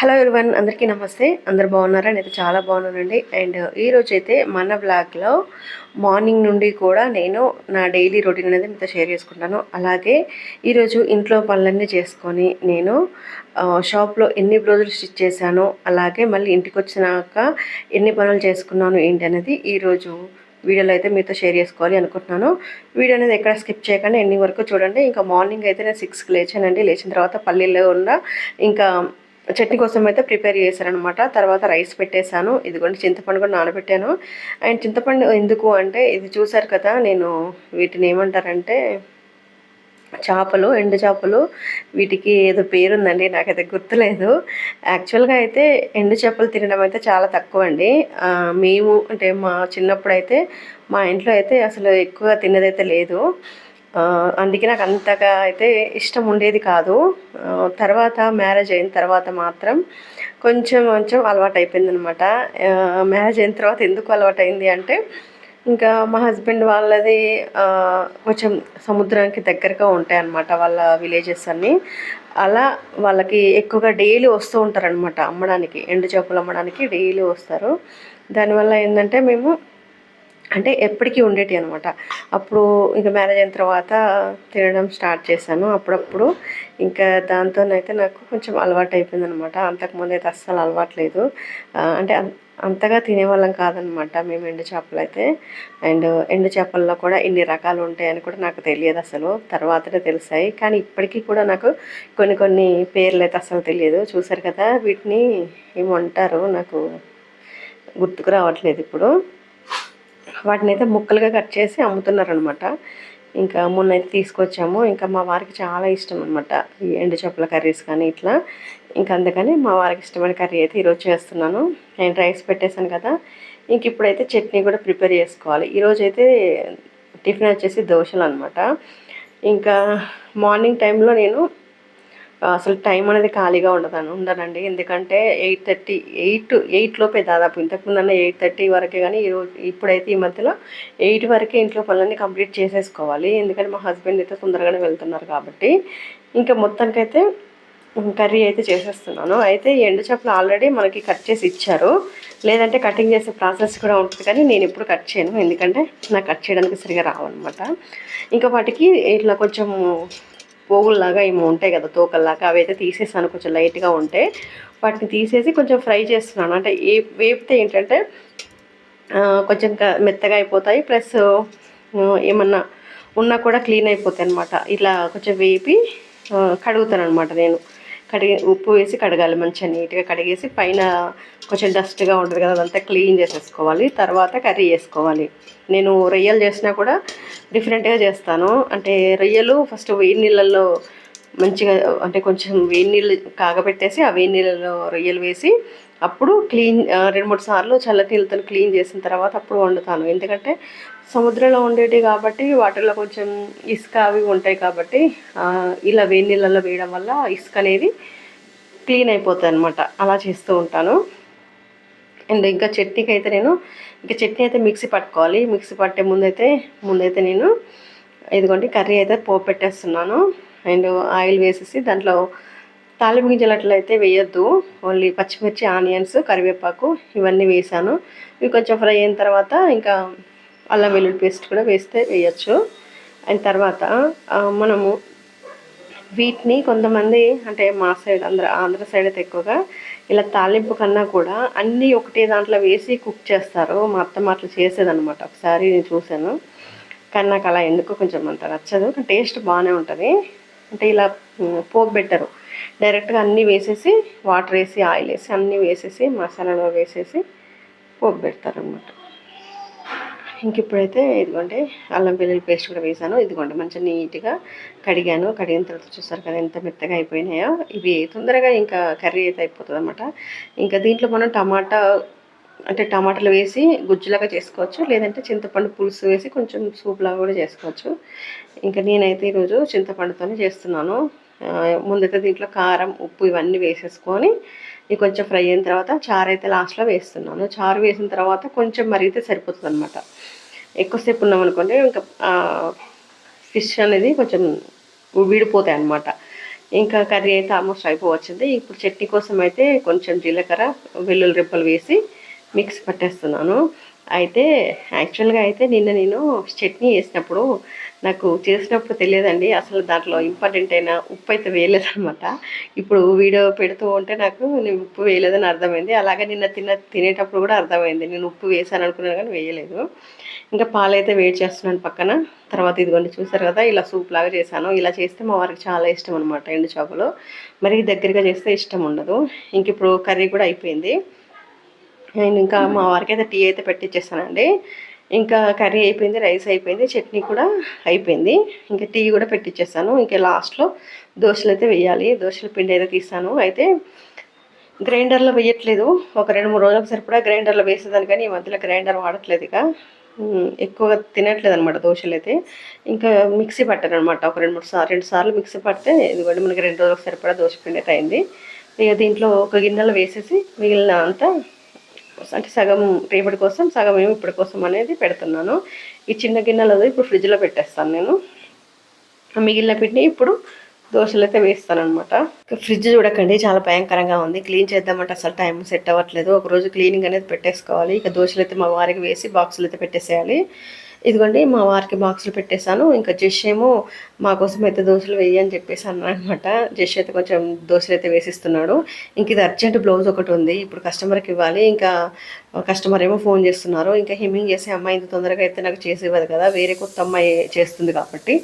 Hello everyone అందరికీ నమస్తే. అందరు బాగున్నారా? నేనైతే చాలా బాగున్నానండి. అండ్ ఈరోజు అయితే మన బ్లాగ్లో మార్నింగ్ నుండి కూడా నేను నా డైలీ రొటీన్ అనేది మీతో షేర్ చేసుకుంటాను. అలాగే ఈరోజు ఇంట్లో పనులన్నీ చేసుకొని నేను షాప్లో ఎన్ని బ్లౌజులు స్టిచ్ చేశాను అలాగే మళ్ళీ ఇంటికి వచ్చినాక ఎన్ని పనులు చేసుకున్నాను ఏంటి అనేది ఈరోజు వీడియోలో అయితే మీతో షేర్ చేసుకోవాలి అనుకుంటున్నాను. వీడియో అనేది ఎక్కడ స్కిప్ చేయకుండా ఎన్ని వరకు చూడండి. ఇంకా మార్నింగ్ అయితే నేను సిక్స్కి లేచానండి. లేచిన తర్వాత పల్లీలో ఉన్న ఇంకా చట్నీ కోసం అయితే ప్రిపేర్ చేశారనమాట. తర్వాత రైస్ పెట్టేశాను. ఇదిగోండి చింతపండు కూడా నానబెట్టాను. అండ్ చింతపండు ఎందుకు అంటే ఇది చూసారు కదా నేను వీటిని ఏమంటారంటే చేపలు ఎండు చేపలు వీటికి ఏదో పేరుందండి నాకైతే గుర్తులేదు. యాక్చువల్గా అయితే ఎండు చేపలు తినడం అయితే చాలా తక్కువ అండి మేము అంటే మా చిన్నప్పుడు అయితే మా ఇంట్లో అయితే అసలు ఎక్కువ తిన్నదైతే లేదు. అందుకే నాకు అంతగా అయితే ఇష్టం ఉండేది కాదు. తర్వాత మ్యారేజ్ అయిన తర్వాత మాత్రం కొంచెం కొంచెం అలవాటు అయిపోయింది అనమాట మ్యారేజ్ అయిన తర్వాత ఎందుకు అలవాటు అయింది అంటే ఇంకా మా హస్బెండ్ వాళ్ళది కొంచెం సముద్రానికి దగ్గరగా ఉంటాయి అన్నమాట వాళ్ళ విలేజెస్ అన్నీ. అలా వాళ్ళకి ఎక్కువగా డైలీ వస్తూ ఉంటారనమాట అమ్మడానికి ఎండు చేపలు అమ్మడానికి డైలీ వస్తారు. దానివల్ల ఏంటంటే మేము అంటే ఎప్పటికీ ఉండేటి అనమాట. అప్పుడు ఇంకా మ్యారేజ్ అయిన తర్వాత తినడం స్టార్ట్ చేశాను. అప్పుడప్పుడు ఇంకా దాంతోనైతే నాకు కొంచెం అలవాటు అయిపోయింది అనమాట అంతకుముందు అయితే అస్సలు అలవాటు లేదు. అంటే అంతగా తినేవాళ్ళం కాదనమాట. మేము ఎండు చేపలు అయితే. అండ్ ఎండు చేపల్లో కూడా ఇన్ని రకాలు ఉంటాయని కూడా నాకు తెలియదు అసలు. తర్వాతనే తెలిసాయి. కానీ ఇప్పటికీ కూడా నాకు కొన్ని కొన్ని పేర్లు అయితే అసలు తెలియదు. చూసారు కదా వీటిని ఏమంటారు నాకు గుర్తుకు రావట్లేదు ఇప్పుడు. వాటిని అయితే ముక్కలుగా కట్ చేసి అమ్ముతున్నారనమాట ఇంకా మొన్న అయితే తీసుకొచ్చాము. ఇంకా మా వారికి చాలా ఇష్టం అనమాట ఈ ఎండు చేపల కర్రీస్ కానీ ఇట్లా. ఇంకా అందుకని మా వారికి ఇష్టమైన కర్రీ అయితే ఈరోజు చేస్తున్నాను. నేను రైస్ పెట్టేశాను కదా. ఇంక ఇప్పుడైతే చట్నీ కూడా ప్రిపేర్ చేసుకోవాలి. ఈరోజు అయితే టిఫిన్ వచ్చేసి దోశలు అనమాట ఇంకా మార్నింగ్ టైంలో నేను అసలు టైం అనేది ఖాళీగా ఉండదు ఉండనండి. ఎందుకంటే ఎయిట్ థర్టీ ఎయిట్ ఎయిట్ లోపే దాదాపు ఇంతకుముందన్న ఎయిట్ థర్టీ వరకే కానీ ఈరోజు ఇప్పుడైతే ఈ మధ్యలో ఎయిట్ వరకే ఇంట్లో పనులన్నీ కంప్లీట్ చేసేసుకోవాలి. ఎందుకంటే మా హస్బెండ్ అయితే తొందరగానే వెళ్తున్నారు కాబట్టి ఇంకా మొత్తానికైతే కర్రీ అయితే చేసేస్తున్నాను. అయితే ఎండు చేపలు ఆల్రెడీ మనకి కట్ చేసి ఇచ్చారు. లేదంటే కటింగ్ చేసే ప్రాసెస్ కూడా ఉంటుంది కానీ నేను ఎప్పుడు కట్ చేయను. ఎందుకంటే నాకు కట్ చేయడానికి సరిగా రావన్నమాట. ఇంకా వాటికి ఇట్లా కొంచెం పోగుల్లాగా ఏమో ఉంటాయి కదా తోకల్లాగా అవి అయితే తీసేసాను కొంచెం లైట్గా ఉంటే. వాటిని తీసేసి కొంచెం ఫ్రై చేస్తున్నాను. అంటే ఏ వేపితే ఏంటంటే కొంచెం క- మెత్తగా అయిపోతాయి. ప్లస్ ఏమన్నా ఉన్నా కూడా క్లీన్ అయిపోతాయి అనమాట ఇట్లా కొంచెం వేపి కడుగుతాను అనమాట నేను. కడిగి ఉప్పు వేసి కడగాలి మంచిగా నీట్గా కడిగేసి పైన కొంచెం డస్ట్గా ఉంటుంది కదా అదంతా క్లీన్ చేసేసుకోవాలి. తర్వాత కర్రీ చేసుకోవాలి. నేను రొయ్యలు చేసినా కూడా డిఫరెంట్గా చేస్తాను. అంటే రొయ్యలు ఫస్ట్ వేడి నీళ్ళల్లో మంచిగా అంటే కొంచెం వేడి నీళ్ళు కాగబెట్టేసి ఆ వేడి నీళ్ళలో రొయ్యలు వేసి అప్పుడు క్లీన్ రెండు మూడు సార్లు చల్లటి నీళ్ళతో క్లీన్ చేసిన తర్వాత అప్పుడు వండుతాను. ఎందుకంటే సముద్రంలో ఉండేవి కాబట్టి వాటిలో కొంచెం ఇసుక అవి ఉంటాయి కాబట్టి ఇలా వేడి నీళ్ళలో వేయడం వల్ల ఇసుక అనేది క్లీన్ అయిపోతాయి అనమాట అలా చేస్తూ ఉంటాను. అండ్ ఇంకా చట్నీకి అయితే నేను ఇంకా చట్నీ అయితే మిక్సీ పట్టుకోవాలి. మిక్సీ పట్టే ముందైతే ముందైతే నేను ఇదిగోండి కర్రీ అయితే పోపు పెట్టేస్తున్నాను. అండ్ ఆయిల్ వేసేసి దాంట్లో తాలింపు గింజలు అట్లా అయితే వేయొద్దు. ఓన్లీ పచ్చిమిర్చి ఆనియన్స్ కరివేపాకు ఇవన్నీ వేసాను. ఇవి కొంచెం ఫ్రై అయిన తర్వాత ఇంకా అల్లం వెల్లుల్లి పేస్ట్ కూడా వేస్తే వేయచ్చు. అండ్ తర్వాత మనము వీటిని కొంతమంది అంటే మా సైడ్ ఆంధ్ర ఆంధ్ర సైడ్ అయితే ఎక్కువగా ఇలా తాలింపు కన్నా కూడా అన్నీ ఒకటే దాంట్లో వేసి కుక్ చేస్తారు. మా అత్తమ్మ అట్లా చేసేదనమాట ఒకసారి నేను చూశాను. కానీ నాకు అలా ఎందుకో కొంచెం అంత నచ్చదు. కానీ టేస్ట్ బాగానే ఉంటుంది. అంటే ఇలా ఉమ్, పోపు పెట్టరు. డైరెక్ట్గా అన్నీ వేసేసి వాటర్ వేసి ఆయిల్ వేసి అన్నీ వేసేసి మసాలాలో వేసేసి పోపు అన్నమాట ఇంక ఇప్పుడైతే ఇదిగోండి అల్లం వెల్లుల్లి పేస్ట్ కూడా వేసాను. ఇదిగోండి మంచిగా నీట్గా కడిగాను. కడిగిన తర్వాత చూసారు కదా ఎంత మెత్తగా అయిపోయినాయో. ఇవి తొందరగా ఇంకా కర్రీ అయితే అయిపోతుంది అనమాట ఇంకా దీంట్లో మనం టమాటా అంటే టమాటాలు వేసి గుజ్జులాగా చేసుకోవచ్చు. లేదంటే చింతపండు పులుసు వేసి కొంచెం సూప్ లాగా కూడా చేసుకోవచ్చు. ఇంకా నేనైతే ఈరోజు చింతపండుతోనే చేస్తున్నాను. ముందైతే దీంట్లో కారం ఉప్పు ఇవన్నీ వేసేసుకొని ఇది కొంచెం ఫ్రై అయిన తర్వాత చారు అయితే లాస్ట్లో వేస్తున్నాను. చారు వేసిన తర్వాత కొంచెం మరిగితే సరిపోతుంది అనమాట ఎక్కువసేపు ఉన్నాం అనుకోండి ఇంకా ఫిష్ అనేది కొంచెం విడిపోతాయి అన్నమాట ఇంకా కర్రీ అయితే ఆల్మోస్ట్ అయిపోవచ్చింది. ఇప్పుడు చట్నీ కోసం అయితే కొంచెం జీలకర్ర వెల్లుల్లి రెప్పలు వేసి మిక్స్ పట్టేస్తున్నాను. అయితే యాక్చువల్గా అయితే నిన్న నేను చట్నీ వేసినప్పుడు నాకు చేసినప్పుడు తెలియదండి. అసలు దాంట్లో ఇంపార్టెంట్ అయిన ఉప్పు అయితే వేయలేదనమాట ఇప్పుడు వీడియో పెడుతూ ఉంటే నాకు నేను ఉప్పు వేయలేదని అర్థమైంది. అలాగే నిన్న తిన్న తినేటప్పుడు కూడా అర్థమైంది. నేను ఉప్పు వేసాను అనుకున్నాను కానీ వేయలేదు. ఇంకా పాలు అయితే వేడి చేస్తున్నాను పక్కన. తర్వాత ఇదిగోండి చూసారు కదా ఇలా సూప్ లాగా చేశాను. ఇలా చేస్తే మా వారికి చాలా ఇష్టం అనమాట ఎండు చేపలు. మరి దగ్గరగా చేస్తే ఇష్టం ఉండదు. ఇంక ఇప్పుడు కర్రీ కూడా అయిపోయింది. నేను ఇంకా మా వారికి అయితే టీ అయితే పెట్టించేస్తానండి ఇంకా కర్రీ అయిపోయింది రైస్ అయిపోయింది చట్నీ కూడా అయిపోయింది. ఇంకా టీ కూడా పెట్టించేస్తాను ఇంకా లాస్ట్లో దోశలు అయితే వేయాలి. దోశల పిండి అయితే తీస్తాను. అయితే గ్రైండర్లో వేయట్లేదు. ఒక రెండు మూడు రోజులకు సరిపడా గ్రైండర్లో వేసేదాన్ని కానీ ఈ మధ్యలో గ్రైండర్ వాడట్లేదు ఇక. ఎక్కువగా తినట్లేదు అనమాట దోశలు అయితే. ఇంకా మిక్సీ పట్టాను అనమాట ఒక రెండు మూడు సార్లు రెండు సార్లు మిక్సీ పడితే ఇదిగోండి మనకి రెండు రోజులకు సరిపడా దోశ పిండి అయితే అయింది. ఇక దీంట్లో ఒక గిన్నెలో వేసేసి మిగిలిన అంతా అంటే సగం రేపటి కోసం సగం ఏమి ఇప్పటి కోసం అనేది పెడుతున్నాను. ఈ చిన్న గిన్నెలో ఇప్పుడు ఫ్రిడ్జ్లో పెట్టేస్తాను నేను. మిగిలిన పిండి ఇప్పుడు దోశలు అయితే వేస్తాను అనమాట ఫ్రిడ్జ్ చూడకండి చాలా భయంకరంగా ఉంది. క్లీన్ చేద్దామంటే అసలు టైం సెట్ అవ్వట్లేదు. ఒకరోజు క్లీనింగ్ అనేది పెట్టేసుకోవాలి. ఇక దోశలు అయితే మా వారికి వేసి బాక్సులు అయితే పెట్టేసేయాలి. ఇదిగోండి మా వారికి బాక్సులు పెట్టేశాను. ఇంకా జష్ ఏమో మా కోసం అయితే దోశలు వేయి అని చెప్పేసి అన్నాను అనమాట జష్ అయితే కొంచెం దోశలు అయితే వేసిస్తున్నాడు. ఇంక ఇది అర్జెంట్ బ్లౌజ్ ఒకటి ఉంది. ఇప్పుడు కస్టమర్కి ఇవ్వాలి. ఇంకా కస్టమర్ ఏమో ఫోన్ చేస్తున్నారు. ఇంకా హిమ్మింగ్ చేసే అమ్మాయి ఇంత తొందరగా అయితే నాకు చేసి ఇవ్వదు కదా. వేరే కొత్త అమ్మాయి చేస్తుంది కాబట్టి.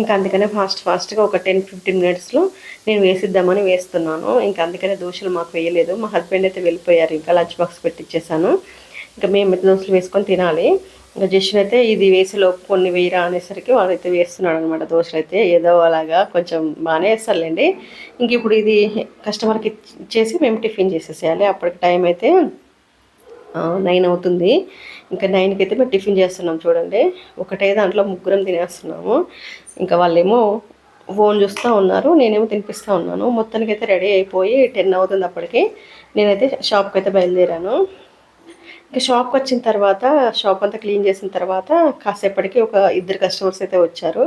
ఇంకా అందుకనే ఫాస్ట్ ఫాస్ట్గా ఒక టెన్ ఫిఫ్టీన్ మినిట్స్లో నేను వేసిద్దామని వేస్తున్నాను. ఇంకా అందుకనే దోశలు మాకు వేయలేదు. మా హస్బెండ్ అయితే వెళ్ళిపోయారు. ఇంకా లంచ్ బాక్స్ పెట్టించేసాను ఇంకా మేము దోశలు వేసుకొని తినాలి. ఇంకా జస్ట్ అయితే ఇది వేసేలోపు కొన్ని వేయరా అనేసరికి వాడైతే వేస్తున్నాడు అనమాట దోశలు అయితే ఏదో అలాగా కొంచెం బాగానే వేస్తారులేండి. ఇంక ఇప్పుడు ఇది కస్టమర్కి ఇచ్చేసి మేము టిఫిన్ చేసేసేయాలి. అప్పటికి టైం అయితే నైన్ అవుతుంది. ఇంకా నైన్కి అయితే మేము టిఫిన్ చేస్తున్నాం చూడండి. ఒకటే దాంట్లో ముగ్గురం తినేస్తున్నాము. ఇంకా వాళ్ళేమో ఫోన్ చూస్తూ ఉన్నారు నేనేమో తినిపిస్తూ ఉన్నాను. మొత్తానికి అయితే రెడీ అయిపోయి టెన్ అవుతుంది అప్పటికి. నేనైతే షాప్కి అయితే బయలుదేరాను. ఇంకా షాప్కి వచ్చిన తర్వాత షాప్ అంతా క్లీన్ చేసిన తర్వాత కాసేపటికి ఒక ఇద్దరు కస్టమర్స్ అయితే వచ్చారు.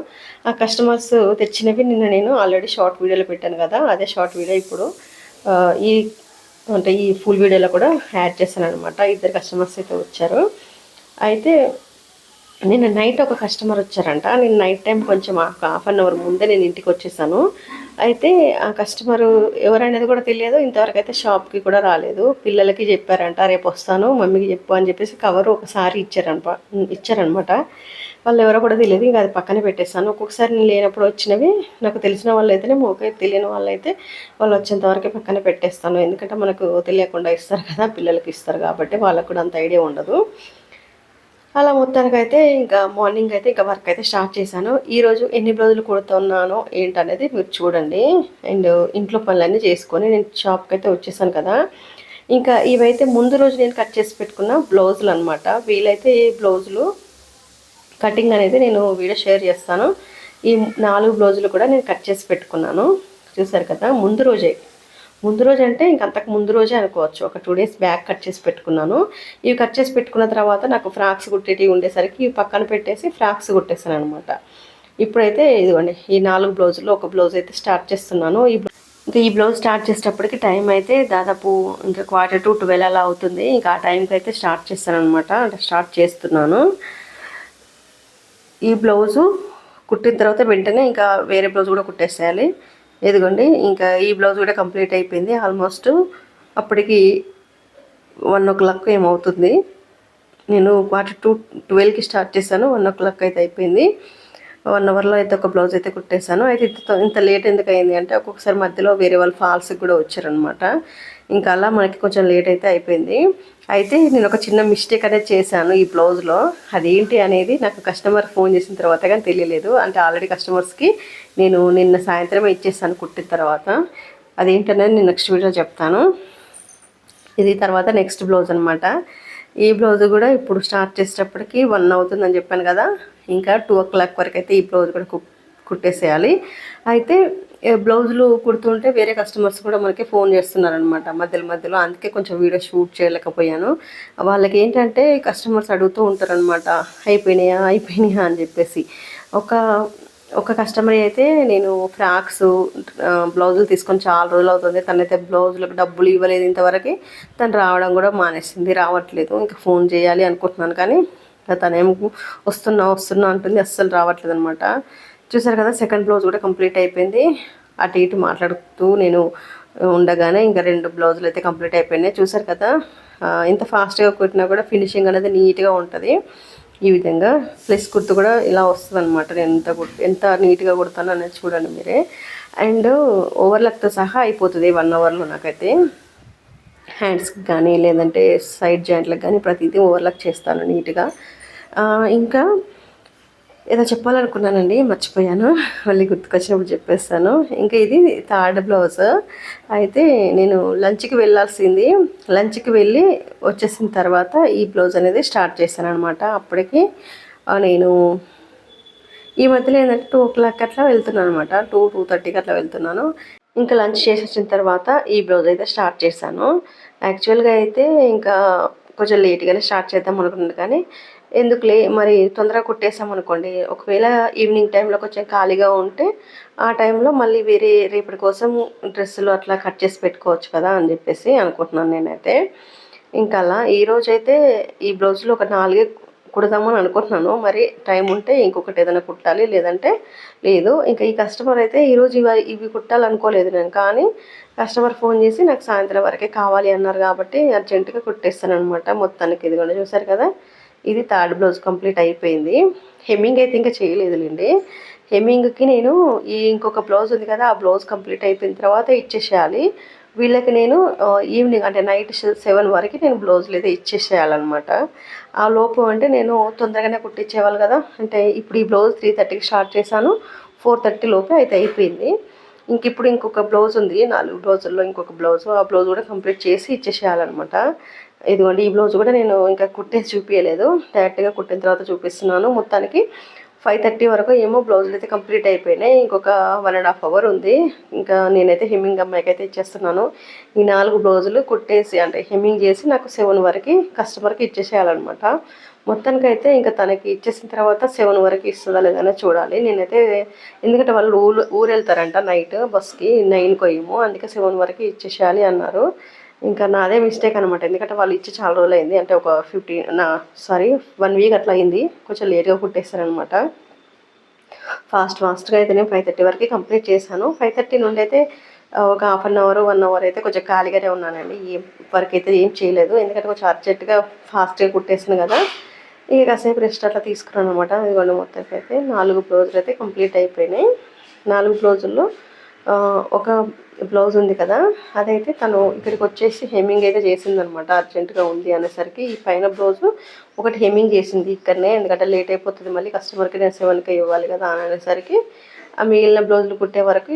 ఆ కస్టమర్స్ తెచ్చినవి నిన్న నేను ఆల్రెడీ షార్ట్ వీడియోలో పెట్టాను కదా అదే షార్ట్ వీడియో ఇప్పుడు ఈ అంటే ఈ ఫుల్ వీడియోలో కూడా యాడ్ చేశాను అనమాట ఇద్దరు కస్టమర్స్ అయితే వచ్చారు. అయితే నిన్న నైట్ ఒక కస్టమర్ వచ్చారంట. నేను నైట్ టైం కొంచెం హాఫ్ అన్ అవర్ ముందే నేను ఇంటికి వచ్చేసాను. అయితే ఆ కస్టమరు ఎవరనేది కూడా తెలియదు. ఇంతవరకు అయితే షాప్కి కూడా రాలేదు. పిల్లలకి చెప్పారంట రేపు వస్తాను మమ్మీకి చెప్పు అని చెప్పేసి కవర్ ఒకసారి ఇచ్చారనమాట ఇచ్చారనమాట. వాళ్ళు ఎవరో కూడా తెలియదు. ఇంకా అది పక్కనే పెట్టేస్తాను ఒక్కొక్కసారి నేను లేనప్పుడు వచ్చినవి నాకు తెలిసిన వాళ్ళు అయితేనే ఓకే తెలియని వాళ్ళు అయితే వాళ్ళు వచ్చేంతవరకే పక్కన పక్కనే పెట్టేస్తాను. ఎందుకంటే మనకు తెలియకుండా ఇస్తారు కదా పిల్లలకి ఇస్తారు కాబట్టి వాళ్ళకు కూడా అంత ఐడియా ఉండదు. అలా మొత్తానికి అయితే ఇంకా మార్నింగ్ అయితే ఇంకా వర్క్ అయితే స్టార్ట్ చేశాను. ఈరోజు ఎన్ని బ్లౌజులు కుడుతున్నానో ఏంటనేది మీరు చూడండి. అండ్ ఇంట్లో పనులన్నీ చేసుకొని నేను షాప్కి అయితే వచ్చేసాను కదా. ఇంకా ఇవైతే ముందు రోజు నేను కట్ చేసి పెట్టుకున్న బ్లౌజులు అనమాట వీలైతే బ్లౌజులు కటింగ్ అనేది నేను వీడియో షేర్ చేస్తాను. ఈ నాలుగు బ్లౌజులు కూడా నేను కట్ చేసి పెట్టుకున్నాను. చూసారు కదా ముందు రోజే. ముందు రోజు అంటే ఇంక అంతకు ముందు రోజే అనుకోవచ్చు. ఒక టూ డేస్ బ్యాక్ కట్ చేసి పెట్టుకున్నాను. ఇవి కట్ చేసి పెట్టుకున్న తర్వాత నాకు ఫ్రాక్స్ కుట్టేటివి ఉండేసరికి ఇవి పక్కన పెట్టేసి ఫ్రాక్స్ కుట్టేసాను అనమాట ఇప్పుడైతే ఇదిగోండి ఈ నాలుగు బ్లౌజులు ఒక బ్లౌజ్ అయితే స్టార్ట్ చేస్తున్నాను. ఈ ఇంకా ఈ బ్లౌజ్ స్టార్ట్ చేసేటప్పటికి టైం అయితే దాదాపు ఇంకా క్వార్టర్ టు ట్వెల్వ్ అలా అవుతుంది. ఇంకా ఆ టైంకి అయితే స్టార్ట్ చేస్తాను అనమాట అంటే స్టార్ట్ చేస్తున్నాను. ఈ బ్లౌజు కుట్టిన తర్వాత వెంటనే ఇంకా వేరే బ్లౌజ్ కూడా కుట్టేసేయాలి. ఇదిగోండి ఇంకా ఈ బ్లౌజ్ కూడా కంప్లీట్ అయిపోయింది. ఆల్మోస్ట్ అప్పటికి వన్ ఓ క్లాక్ ఏమవుతుంది నేను క్వార్టర్ టూ ట్వెల్వ్కి స్టార్ట్ చేశాను. వన్ ఓ క్లాక్ అయితే అయిపోయింది. వన్ అవర్లో అయితే ఒక బ్లౌజ్ అయితే కుట్టేశాను. అయితే ఇంత ఇంత లేట్ ఎందుకు అయింది అంటే ఒక్కొక్కసారి మధ్యలో వేరే వాళ్ళు ఫాల్స్కి కూడా వచ్చారనమాట ఇంకా అలా మనకి కొంచెం లేట్ అయితే అయిపోయింది. అయితే నేను ఒక చిన్న మిస్టేక్ అనేది చేశాను ఈ బ్లౌజ్లో. అదేంటి అనేది నాకు కస్టమర్ ఫోన్ చేసిన తర్వాత కానీ తెలియలేదు. అంటే ఆల్రెడీ కస్టమర్స్కి నేను నిన్న సాయంత్రమే ఇచ్చేసాను కుట్టిన తర్వాత. అదేంటనేది నేను నెక్స్ట్ వీడియో చెప్తాను. ఇది తర్వాత నెక్స్ట్ బ్లౌజ్ అనమాట ఈ బ్లౌజ్ కూడా ఇప్పుడు స్టార్ట్ చేసేటప్పటికి వన్ అవుతుందని చెప్పాను కదా. ఇంకా టూ ఓ క్లాక్ వరకు అయితే ఈ బ్లౌజ్ కూడా కుట్టేసేయాలి. అయితే బ్లౌజులు కుడుతుంటే వేరే కస్టమర్స్ కూడా మనకి ఫోన్ చేస్తున్నారనమాట మధ్యలో మధ్యలో. అందుకే కొంచెం వీడియో షూట్ చేయలేకపోయాను. వాళ్ళకి ఏంటంటే కస్టమర్స్ అడుగుతూ ఉంటారనమాట అయిపోయినాయా? అయిపోయినాయా? అని చెప్పేసి. ఒక ఒక కస్టమర్ అయితే నేను ఫ్రాక్స్ బ్లౌజులు తీసుకొని చాలా రోజులు అవుతుంది. తనైతే బ్లౌజులకు డబ్బులు ఇవ్వలేదు ఇంతవరకు. తను రావడం కూడా మానేసింది. రావట్లేదు. ఇంకా ఫోన్ చేయాలి అనుకుంటున్నాను కానీ తనేమో వస్తున్నా వస్తున్నా అంటుంది అస్సలు రావట్లేదు అనమాట చూసారు కదా సెకండ్ బ్లౌజ్ కూడా కంప్లీట్ అయిపోయింది. అటు ఇటు మాట్లాడుతూ నేను ఉండగానే ఇంకా రెండు బ్లౌజులు అయితే కంప్లీట్ అయిపోయినాయి. చూసారు కదా ఇంత ఫాస్ట్గా కుట్టినా కూడా ఫినిషింగ్ అనేది నీట్గా ఉంటుంది. ఈ విధంగా ప్లస్ కుర్తు కూడా ఇలా వస్తుంది అనమాట నేను ఎంత ఎంత నీట్గా కుడతాను అనేది చూడండి మీరే. అండ్ ఓవర్లక్తో సహా అయిపోతుంది వన్ అవర్లో నాకైతే. హ్యాండ్స్కి కానీ లేదంటే సైడ్ జాయింట్లకు కానీ ప్రతిదీ ఓవర్లక్ చేస్తాను నీట్గా ఇంకా ఏదో చెప్పాలనుకున్నానండి మర్చిపోయాను. మళ్ళీ గుర్తుకొచ్చినప్పుడు చెప్పేస్తాను. ఇంకా ఇది థర్డ్ బ్లౌజ్. అయితే నేను లంచ్కి వెళ్ళాల్సింది లంచ్కి వెళ్ళి వచ్చేసిన తర్వాత ఈ బ్లౌజ్ అనేది స్టార్ట్ చేశాను అనమాట అప్పటికి నేను ఈ మధ్యలో ఏంటంటే టూ ఓ క్లాక్ అట్లా వెళ్తున్నాను అనమాట టూ టూ థర్టీకి అట్లా వెళ్తున్నాను. ఇంకా లంచ్ చేసి వచ్చిన తర్వాత ఈ బ్లౌజ్ అయితే స్టార్ట్ చేశాను. యాక్చువల్గా అయితే ఇంకా కొంచెం లేట్గానే స్టార్ట్ చేద్దాం అనుకున్నాను కానీ ఎందుకులే? మరి తొందరగా కుట్టేసాం అనుకోండి. ఒకవేళ ఈవినింగ్ టైంలో కొంచెం ఖాళీగా ఉంటే ఆ టైంలో మళ్ళీ వేరే రేపటి కోసం డ్రెస్సులు అట్లా కట్ చేసి పెట్టుకోవచ్చు కదా అని చెప్పేసి అనుకుంటున్నాను నేనైతే. ఇంకా అలా ఈరోజైతే ఈ బ్లౌజ్లో ఒక నాలుగే కుడదామని అనుకుంటున్నాను. మరి టైం ఉంటే ఇంకొకటి ఏదైనా కుట్టాలి లేదంటే లేదు. ఇంకా ఈ కస్టమర్ అయితే ఈరోజు ఇవి ఇవి కుట్టాలనుకోలేదు నేను. కానీ కస్టమర్ ఫోన్ చేసి నాకు సాయంత్రం వరకే కావాలి అన్నారు కాబట్టి అర్జెంటుగా కుట్టేస్తాను అనమాట మొత్తానికి. ఇదిగోండి చూసారు కదా? ఇది థర్డ్ బ్లౌజ్ కంప్లీట్ అయిపోయింది. హెమ్మింగ్ అయితే ఇంకా చేయలేదులేండి. హెమ్మింగ్కి నేను ఈ ఇంకొక బ్లౌజ్ ఉంది కదా ఆ బ్లౌజ్ కంప్లీట్ అయిపోయిన తర్వాత ఇచ్చేసేయాలి. వీళ్ళకి నేను ఈవినింగ్ అంటే నైట్ సెవెన్ వరకు నేను బ్లౌజులు అయితే ఇచ్చేసేయాలన్నమాట. ఆ లోపు అంటే నేను తొందరగానే కుట్టించేవాళ్ళు కదా అంటే ఇప్పుడు ఈ బ్లౌజ్ త్రీ థర్టీకి స్టార్ట్ చేశాను ఫోర్ థర్టీ లోపే అయితే అయిపోయింది. ఇంక ఇప్పుడు ఇంకొక బ్లౌజ్ ఉంది నాలుగు బ్లౌజుల్లో ఇంకొక బ్లౌజ్ ఆ బ్లౌజ్ కూడా కంప్లీట్ చేసి ఇచ్చేసేయాలన్నమాట. ఇదిగోండి ఈ బ్లౌజ్ కూడా నేను ఇంకా కుట్టేసి చూపించలేదు డైరెక్ట్గా కుట్టిన తర్వాత చూపిస్తున్నాను. మొత్తానికి ఫైవ్ థర్టీ వరకు ఏమో బ్లౌజులు అయితే కంప్లీట్ అయిపోయినాయి. ఇంకొక వన్ అండ్ హాఫ్ అవర్ ఉంది. ఇంకా నేనైతే హెమ్మింగ్ అమ్మాయికి అయితే ఇచ్చేస్తున్నాను. ఈ నాలుగు బ్లౌజులు కుట్టేసి అంటే హెమ్మింగ్ చేసి నాకు సెవెన్ వరకు కస్టమర్కి ఇచ్చేసేయాలన్నమాట. మొత్తానికి అయితే ఇంకా తనకి ఇచ్చేసిన తర్వాత సెవెన్ వరకు ఇస్తుందా లేదనే చూడాలి. నేనైతే ఎందుకంటే వాళ్ళు ఊరు ఊరు వెళ్తారంట నైట్ బస్కి నైన్కి ఏమో అందుకే సెవెన్ వరకు ఇచ్చేసేయాలి అన్నారు. ఇంకా నాదే మిస్టేక్ అనమాట ఎందుకంటే వాళ్ళు ఇచ్చి చాలా రోజులు అయింది అంటే ఒక ఫిఫ్టీన్ నా సారీ వన్ వీక్ అట్లా అయింది. కొంచెం లేట్గా కుట్టేస్తారనమాట ఫాస్ట్ ఫాస్ట్గా అయితే నేను ఫైవ్ థర్టీ వరకు కంప్లీట్ చేశాను. ఫైవ్ థర్టీ నుండి అయితే ఒక half an hour one hour అయితే కొంచెం ఖాళీగానే ఉన్నానండి. ఈ వర్క్ అయితే ఏం చేయలేదు. ఎందుకంటే కొంచెం అర్జెంట్గా ఫాస్ట్గా కుట్టేసాను కదా. ఇక కాసేపు రెస్ట్ అట్లా తీసుకున్నాను అనమాట ఇదిగోండి మొత్తానికి అయితే నాలుగు బ్లౌజులు అయితే కంప్లీట్ అయిపోయినాయి. నాలుగు బ్లౌజుల్లో ఒక బ్లౌజ్ ఉంది కదా అదైతే తను ఇక్కడికి వచ్చేసి హెమ్మింగ్ అయితే చేసిందనమాట అర్జెంటుగా ఉంది అనేసరికి ఈ పైన బ్లౌజ్ ఒకటి హెమ్మింగ్ చేసింది ఇక్కడనే ఎందుకంటే లేట్ అయిపోతుంది మళ్ళీ కస్టమర్కి నేను సెవెన్కి ఇవ్వాలి కదా అని అనేసరికి ఆ మిగిలిన బ్లౌజులు కుట్టే వరకు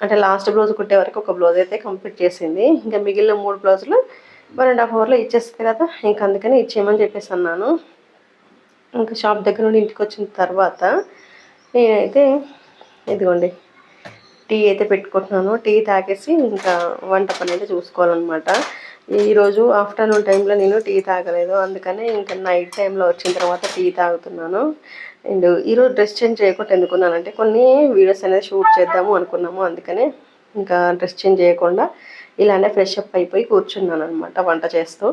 అంటే లాస్ట్ బ్లౌజ్ కుట్టే వరకు ఒక బ్లౌజ్ అయితే కంప్లీట్ చేసింది. ఇంకా మిగిలిన మూడు బ్లౌజులు వన్ అండ్ హాఫ్ అవర్లో ఇచ్చేస్తుంది కదా ఇంకా అందుకని ఇచ్చేయమని చెప్పేసి అన్నాను. ఇంకా షాప్ దగ్గర నుండి ఇంటికి వచ్చిన తర్వాత నేనైతే ఇదిగోండి టీ అయితే పెట్టుకుంటున్నాను. టీ తాగేసి ఇంకా వంట పని అయితే చూసుకోవాలన్నమాట. ఈరోజు ఆఫ్టర్నూన్ టైంలో నేను టీ తాగలేదు. అందుకనే ఇంకా నైట్ టైంలో వచ్చిన తర్వాత టీ తాగుతున్నాను. అండ్ ఈరోజు డ్రెస్ చేంజ్ చేయకుండా ఎందుకున్నానంటే కొన్ని వీడియోస్ అనేది షూట్ చేద్దాము అనుకున్నాము. అందుకనే ఇంకా డ్రెస్ చేంజ్ చేయకుండా ఇలానే ఫ్రెష్ అప్ అయిపోయి కూర్చున్నాను అనమాట వంట చేస్తూ.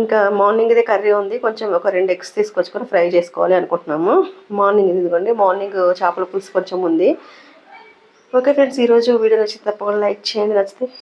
ఇంకా మార్నింగ్ ఇది కర్రీ ఉంది. కొంచెం ఒక రెండు ఎగ్స్ తీసుకొచ్చుకొని ఫ్రై చేసుకోవాలి అనుకుంటున్నాము. మార్నింగ్ ఇదిగోండి మార్నింగ్ చేపల పులుసు కొంచెం ఉంది. ఓకే ఫ్రెండ్స్ ఈరోజు వీడియో నచ్చితే తప్పకుండా లైక్ చేయండి నచ్చితే